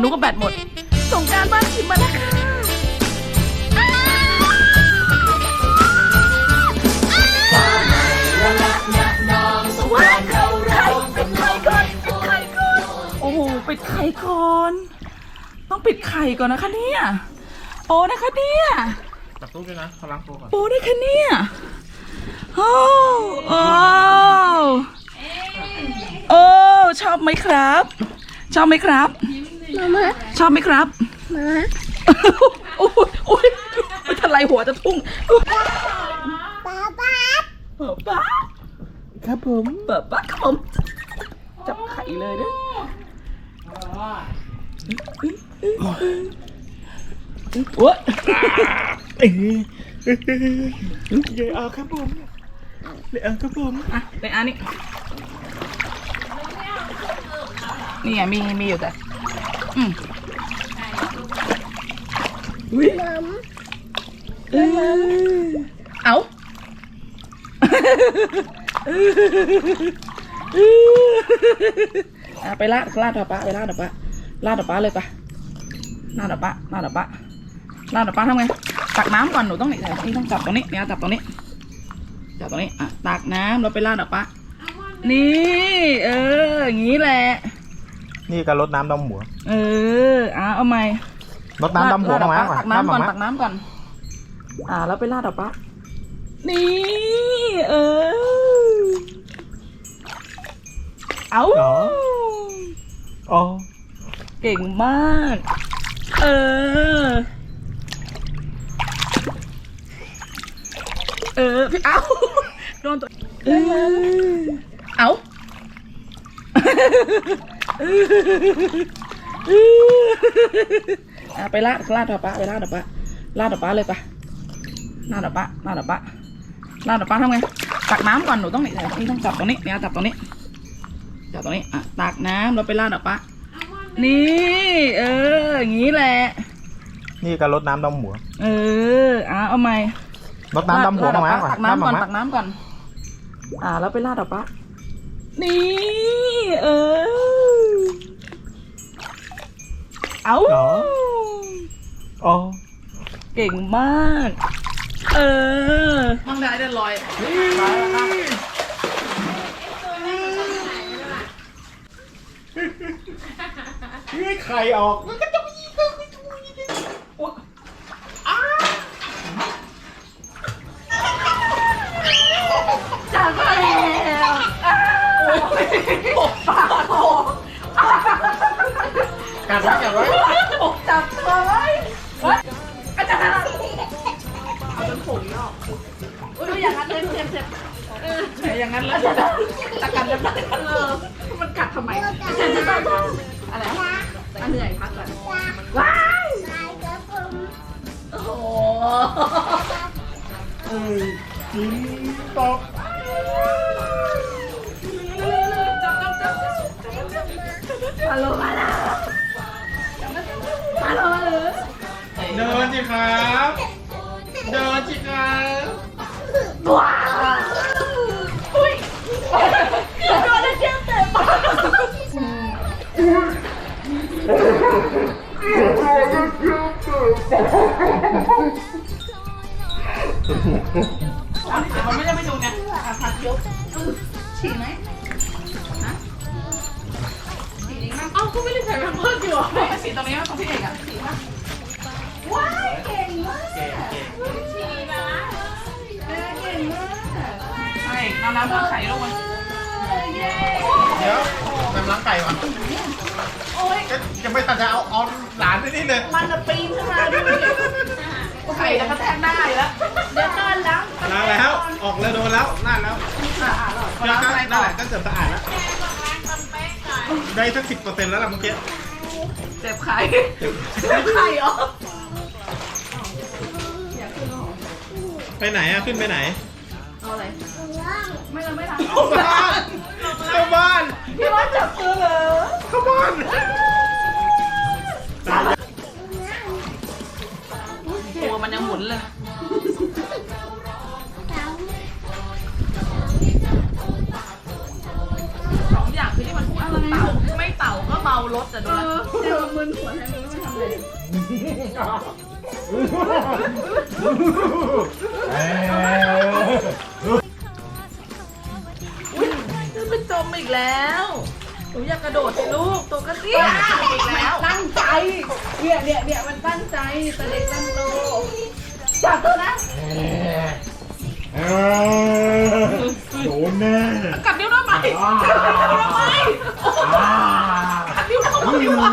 หนูก็แบตหมด ส่งกรารบ้านคิมมาแล้วค่ะว้ายไข่ไข่ปิดไข่ก่อนปิดไข่ก่อนโอ้โหปิดไข่ก่อน ต้องปิดไข่ก่อนนะคะเนี่ย โอ้นะคะเนี่ยจับตู้ด้วยนะเขาล้างตัวก่อนโอ้นะคะเนี่ย โอ้โอ้โอ้ชอบไหมครับ ชอบไหมครับ มามาชอบไหมครับ มาโอ้ยโอ้ยไม่ทันไรหัวจะทุ่งป้าป้าเปิดป้าครับผมเปิดป้าครับผมจับไข่เลยนะโอ้ยเอ้ยเลยเอาครับผมเลยเอาครับผมอะในอันนี้นี่ไงมีมีอยู่แต่ อืมอุ้ยเออเอาอะไปลาดลาดต่อปะไปลาดต่อปะลาดต่อปะเลยปะลาดต่อปะลาดต่อปะลาดต่อปะทำไงตักน้ำก่อนหนูต้องนี่นี่ต้องจับตรงนี้เนี่ยจับตรงนี้จับตรงนี้อะตักน้ำแล้วไปลาดต่อปะนี่ เอออย่างนี้แหละ นี่ก็รดน้ำดำหัวเอออะเอาใหม่รดน้ำดำหัวลาดมาดอกก่อนปะตักน้ำก่อนมาตักน้ำก่อน อ่า แล้วไปลาดดอกปะนี่ เออ เอาอ๋อเก่งมาก เออ เออพี่เอาโดนตัว เออ เอา อะไปลาดลาดดอกปะไปลาดดอกปะลาดดอกปะเลยปะลาดดอกปะลาดดอกปะลาดดอกปะทำไงตักน้ำก่อนหนูต้องนี่นี่ต้องจับตรงนี้เนี่ยจับตรงนี้จับตรงนี้อะตักน้ำแล้วไปราดอะปะนี่ เอออย่างนี้แหละ นี่ก็รดน้ำดำหัว เอออะเอาใหม่รดน้ำดำหัวรามาดก่อนตักน้ำก่อนมาตักน้ำก่อน อ่าแล้วไปราดอะปะนี่ เออ เอาอ๋ออ๋อเก่งมาก เออมั่งได้ได้ลอยลอยแล้วครับเฮ้ยไข่ออก จับมาแล้วอ้าวปกปากออก กัดไว้กัดไว้จับตัวไว้เอาจารย์เอาจนผมนอกอุ้ยอย่างนั้นเลยเจ็บเจ็บเอออย่างนั้นแล้วตะกันจะตะกันเออมันกัดทำไมเจ็บจะตายอะไรอันเหนื่อยพักก่อนว้ายำไปกับผมโอ้โหเอ้ยกินตกมาโลมาแล้วาเลยเดินสิครับ เดินสิครับว้าวอุ้ยโดนได้เจ็บเต็มมัน ใช่น้ำน้ำน้ำไข่ลงมาเย้เดี๋ยวน้ำล้างไก่ก่อนโอ้ยก็ยังไม่ทันจะเอาเอาหลานไปนี่เลยมันจะปีนขึ้นมาด้วยไข่จะกระแทกหน้าอยู่แล้วเดี๋ยวก่อนล้างล้างแล้ว ออกเลยโดนแล้วน่านแล้วอะอะก็ล้างนั่นต่อแหละก็เกือบสะอาดแล้วได้สักสิบเปอร์เซ็นต์แล้วล่ะเมื่อกี้เจ็บไข่เจ็บไข่เหรอไปไหนอะขึ้นไปไหน เอาอะไรว่างไม่เราไม่ทำเข้าบ้านเข้าบ้านพี่ว่าจับมือเหรอเข้าบ้านตายตัวมันยังหมุนเลยสองสองอย่างคือที่มันพูดคือเต่าไม่เต่าก็เมารถจะดูเอนะอเดี๋ยวมึนหัวแทนมึงไม่ทำอะไรอุ้ย มันจมอีกแล้ว หนูอยากกระโดดสิลูก ตัวกระเตี้ยอีกแล้วตั้งใจ เนี่ยเนี่ยเนี่ยมันตั้งใจแต่เด็กตั้งโตจับตัวนะโดนแน่กัดนิ้วทำไมกัดนิ้วทำไมกัดนิ้วทำไมวะ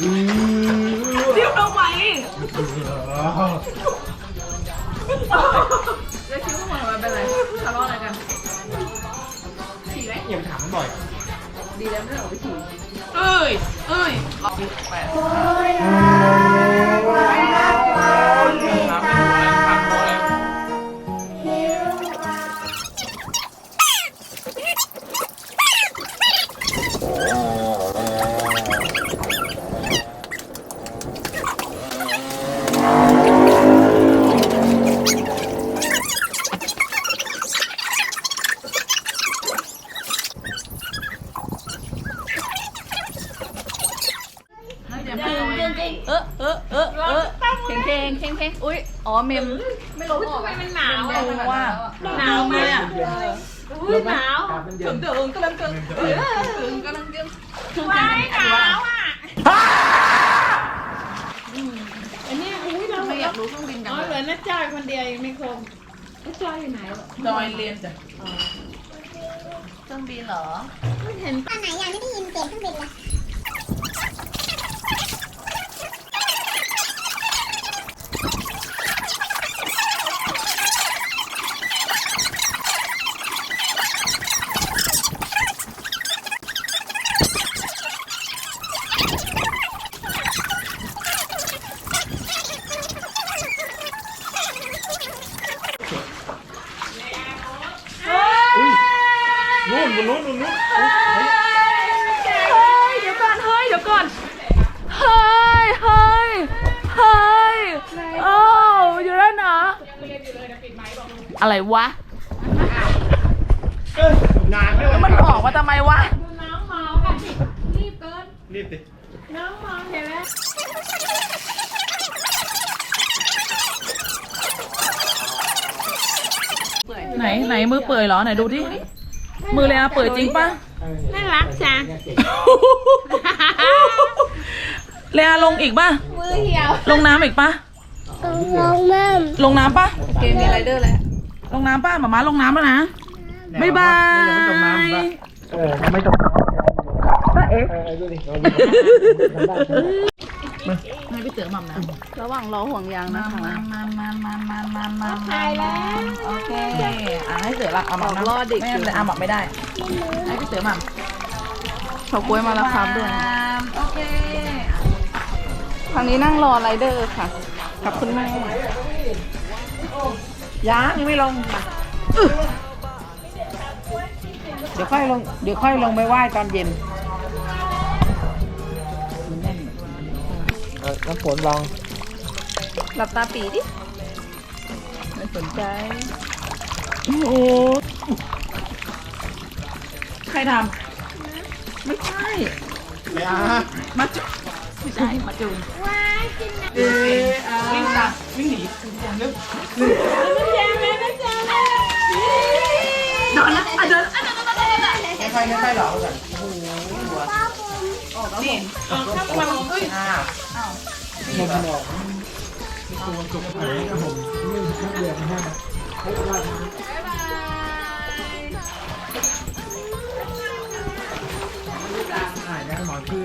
นิ้ว ทำไมเดี๋ยวคิดว่ามันเป็นอะไรทะเลาะอะไรกันอย่าไปถามมันบ่อยดีแล้วไม่ได้ออกไปขี่เอ้ยเอ้ยออกไปแปด ออเออเออเออเพลงเพลงเพลงเพลงอุ้ยอ๋อเมมไม่ลงออกทำไมมันหนาวเมมว่าหนาวไหมอะอุ้ยหนาวมันเย็ถึนงเดิมกำลังเกินถึงกำลังเกินถึงหนาวอะอันนี้อุ้ยเราไม่อยากรู้เครื่องบินกันอ๋อเหลือน้าจ้อยคนเดียวยังไม่ครบน้าจ้อยอยู่ไหนดอยเรียนจ้ะเครื่องบินเหรอเห็นตอนไหนยังไม่ได้ยินเสียงเครื่องบินเลย นู่นบนนู้นบนนู้น เฮ้ยเดี๋ยวก่อนเฮ้ยเดี๋ยวก่อนเฮ้ยเฮ้ยเฮ้ยโอ้อยู่แล้วนะ อะไรวะเอ้ยนานไม่ไหวมันออกมาทำไมวะ น้องเมาค่ะรีบเกิน รีบดิน้องเมาเห็นไหมไหนไหนมือเปื่อยเหรอไหนดูที่มือเลยอะเปื่อยจริงปะน่ารักจังเลอาลงอีกป่ะ มือเหี่ยว ลงน้ำอีกป่ะ ลงแม่ลงน้ำป่ะ เกมมีไรเดอร์แล้ว ลงน้ำป่ะหมาม้าลงน้ำแล้วนะบ๊ายบายยังไม่จมน้ำปะเออยังไม่จมน้ำเอ๊ะดูดิให้พี่เต๋อหม่ำนะระหว่างรอห่วงยางมานะคะมามามามามามามาถ่ายแล้วโอเคอะให้เต๋อละเอาหม่ำนะออกรอดดิไม่งั้นเลยอะหม่ำไม่ได้ให้พี่เต๋อหม่ำเฉาก๊วยมาแล้วครับด้วยโอเคทางนี้นั่งรอไรเดอร์ค่ะกับคุณแม่ ยังยังไม่ลงมาเดี๋ยวค่อยลง เดี๋ยวค่อยลงไปไหว้ตอนเย็นน้ำฝนลองหลับตาปีดิไม่สนใจ โอ้โหใครทำไม่ใช่เลยอะมาจุ ไม่ใช่มาจูว้ายกินนะเอ๊ะวิ่งตามวิ่งหนีนอนนะอะเดินอะเดินเดินเดินเดินไม่ค่อยไม่ค่อยหรอกก่อนป้าผมนี่เอาข้างมันเอ้ยอ่าลมหนองตัวจุกไหนครับผมไม่ไม่เดือดนะฮะถ่ายได้หมอชื่อ